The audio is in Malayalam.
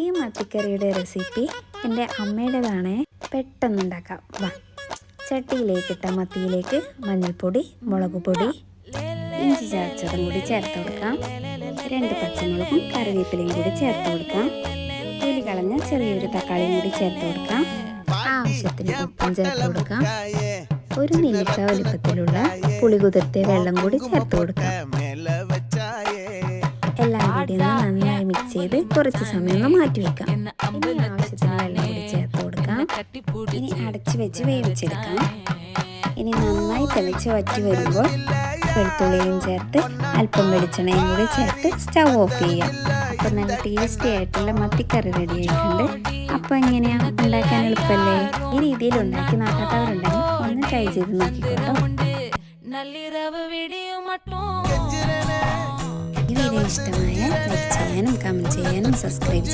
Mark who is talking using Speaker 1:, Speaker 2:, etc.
Speaker 1: ഈ മത്തിക്കറിയുടെ റെസിപ്പി എന്റെ അമ്മയുടേതാണ്. പെട്ടെന്ന് ഉണ്ടാക്കാം വാ ചട്ടിയിലേക്കിട്ട മത്തിയിലേക്ക് മഞ്ഞൾപ്പൊടി മുളക് പൊടി ഇഞ്ചി ചാച്ചതും കൂടി ചേർത്ത് കൊടുക്കാം. രണ്ട് പച്ചമുളകും കറിവേപ്പിലയും കൂടി ചേർത്ത് കൊടുക്കാം. തൊലി കളഞ്ഞ ചെറിയൊരു തക്കാളിയും കൂടി ചേർത്ത് കൊടുക്കാം. ആവശ്യത്തിന് ഉപ്പും ചേർത്ത് കൊടുക്കാം. ഒരു നിമിഷ വലുപ്പത്തിലുള്ള പുളി കുതിർത്തിയ വെള്ളം കൂടി ചേർത്ത് കൊടുക്കാം. മിക്സ് ചെയ്ത് കുറച്ച് സമയം ഒന്ന് മാറ്റി വെക്കാം. ഇനി ആവശ്യത്തിന് വെള്ളം കൂടി ചേർത്ത് കൊടുക്കാം. ഇനി അടച്ചു വെച്ച് വേവിച്ചെടുക്കാം. ഇനി നന്നായി തെളിച്ച് വറ്റി വരുമ്പോൾ വെളുത്തുള്ളിയും ചേർത്ത് അല്പം വെളിച്ചെണ്ണയും കൂടി ചേർത്ത് സ്റ്റവ് ഓഫ് ചെയ്യാം. അപ്പോൾ നല്ല ടേസ്റ്റി ആയിട്ടുള്ള മത്തിക്കറി റെഡി ആയിട്ടുണ്ട്. അപ്പോൾ എങ്ങനെയാണ് ഉണ്ടാക്കാൻ എളുപ്പമല്ലേ ഈ രീതിയിൽ ഉണ്ടാക്കി നോക്കാത്തവരുണ്ടെങ്കിൽ ഒന്ന് ട്രൈ ചെയ്ത് നോക്കിക്കോട്ടോ.
Speaker 2: നല്ലിരവ് വിടിയും മട്ടും
Speaker 1: ഇഷ്ടമായ ലൈക്ക് ചെയ്യാനും കമന്റ് ചെയ്യാനും സബ്സ്ക്രൈബ്